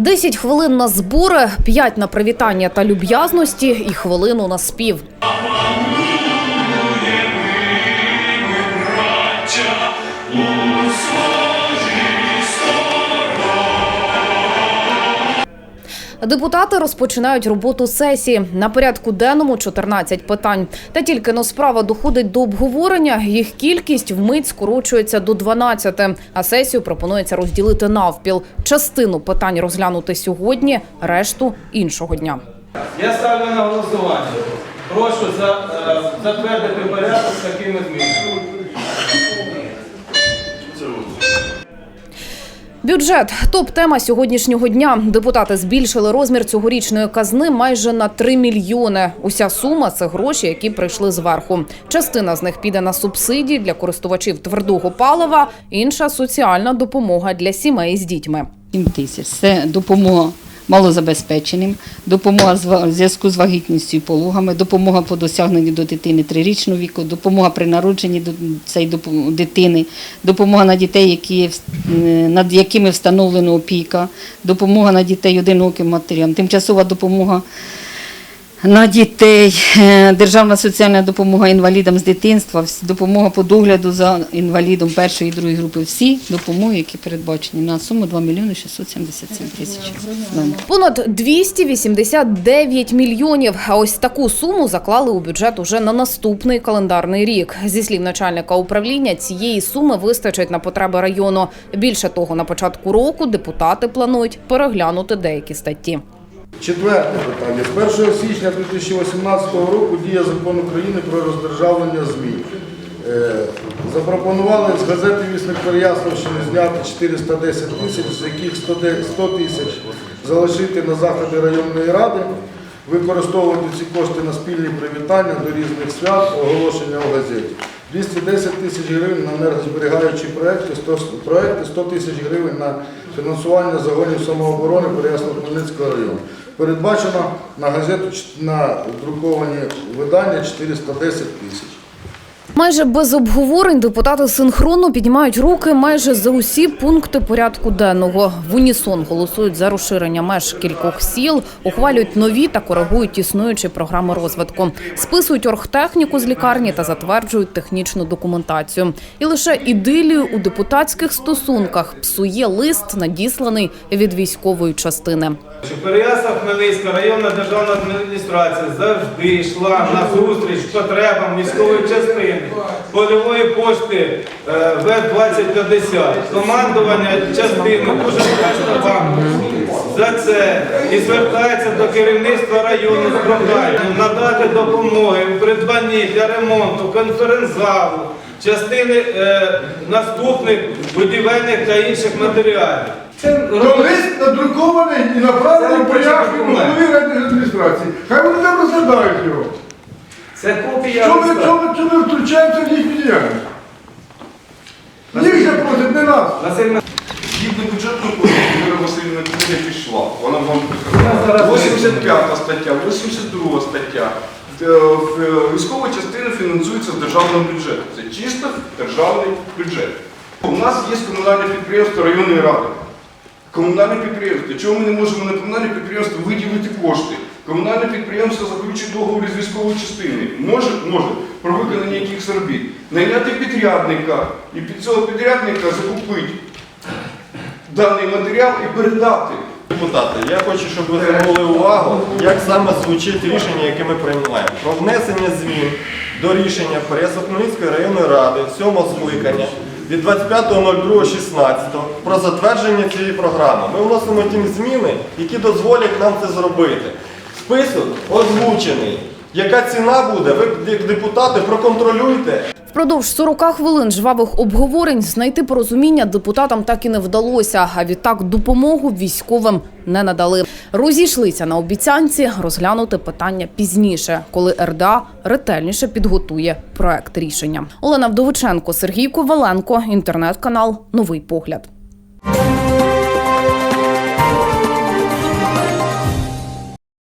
10 хвилин на збори, 5 на привітання та люб'язності і хвилину на спів. Депутати розпочинають роботу сесії. На порядку денному 14 питань. Та тільки но справа доходить до обговорення. Їх кількість вмить скорочується до 12, а сесію пропонується розділити навпіл. Частину питань розглянути сьогодні, решту іншого дня. Я ставлю на голосування. Прошу е, затвердити порядок з такими змінами. Бюджет топ-тема сьогоднішнього дня. Депутати збільшили розмір цьогорічної казни майже на 3 мільйони. Уся сума це гроші, які прийшли зверху. Частина з них піде на субсидії для користувачів твердого палива, інша соціальна допомога для сімей з дітьми. 7 тисяч. Це допомога малозабезпеченим, допомога в зв'язку з вагітністю і пологами, допомога по досягненню до дитини трирічного віку, допомога при народженні цієї дитини, допомога на дітей, які, над якими встановлена опіка, допомога на дітей одиноким матерям, тимчасова допомога на дітей, е, державна соціальна допомога інвалідам з дитинства, допомога по догляду за інвалідом першої і другої групи. Всі допомоги, які передбачені на суму 2 мільйони 677 тисяч. гривень. Понад 289 мільйонів. А ось таку суму заклали у бюджет уже на наступний календарний рік. Зі слів начальника управління, цієї суми вистачить на потреби району. Більше того, на початку року депутати планують переглянути деякі статті. Четверте питання. З 1 січня 2018 року діє закон України про роздержавлення ЗМІ. Е, Запропонували з газети «Вісник Переяславщини» зняти 410 тисяч, з яких 100 тисяч залишити на заходи районної ради, використовувати ці кошти на спільні привітання до різних свят, оголошення у газеті. 210 тисяч гривень на енергозберігаючі проекти, 100, проекти, 100 тисяч гривень на фінансування загонів самооборони Переяслав-Хмельницького району. Передбачено на газету на друковані видання 410 тисяч. Майже без обговорень депутати синхронно піднімають руки майже за усі пункти порядку денного. В унісон голосують за розширення меж кількох сіл, ухвалюють нові та коригують існуючі програми розвитку, списують оргтехніку з лікарні та затверджують технічну документацію. І лише ідилію у депутатських стосунках псує лист, надісланий від військової частини. Переяслав Хмельницька районна державна адміністрація завжди йшла на зустріч потребам військової частини, польової пошти е, В-2050. Командування частини дуже вдячне вам за це і звертається до керівництва району з проханням надати допомоги у придбанні для ремонту конференц-залу, частини е, наступних будівельних та інших матеріалів. Це То лист надрукований і направлений пояснюю голові райадміністрації. Хай вони там розглядають його. Це копія. Що ми, листа. що ми, що ми втручаємося в їхню діяльність? Їх же просять, не нас. Василь Згідно бюджетного кодексу, Віра Васильівна не пішла. Вона вам Я зараз показала. 85 стаття, 82 стаття. Е, в- е, Військова частина фінансується з державного бюджету. Це чисто державний бюджет. У нас є комунальне підприємство районної ради. Комунальне підприємство. Чому ми не можемо на комунальне підприємство виділити кошти? Комунальне підприємство заключить договір з військовою частиною. Може, може, про виконання якихось робіт. Найняти підрядника і під цього підрядника закупити даний матеріал і передати. Депутати, я хочу, щоб ви звернули увагу, як саме звучить рішення, яке ми приймаємо. Про внесення змін до рішення Переяслав-Хмельницької районної ради 7 скликання від 25.02.16 про затвердження цієї програми. Ми вносимо ті зміни, які дозволять нам це зробити. Список озвучений. Яка ціна буде, ви як депутати проконтролюйте. Впродовж 40 хвилин жвавих обговорень знайти порозуміння депутатам так і не вдалося. А відтак допомогу військовим не надали. Розійшлися на обіцянці розглянути питання пізніше, коли РДА ретельніше підготує проект рішення. Олена Вдовиченко, Сергій Коваленко, інтернет-канал Новий погляд.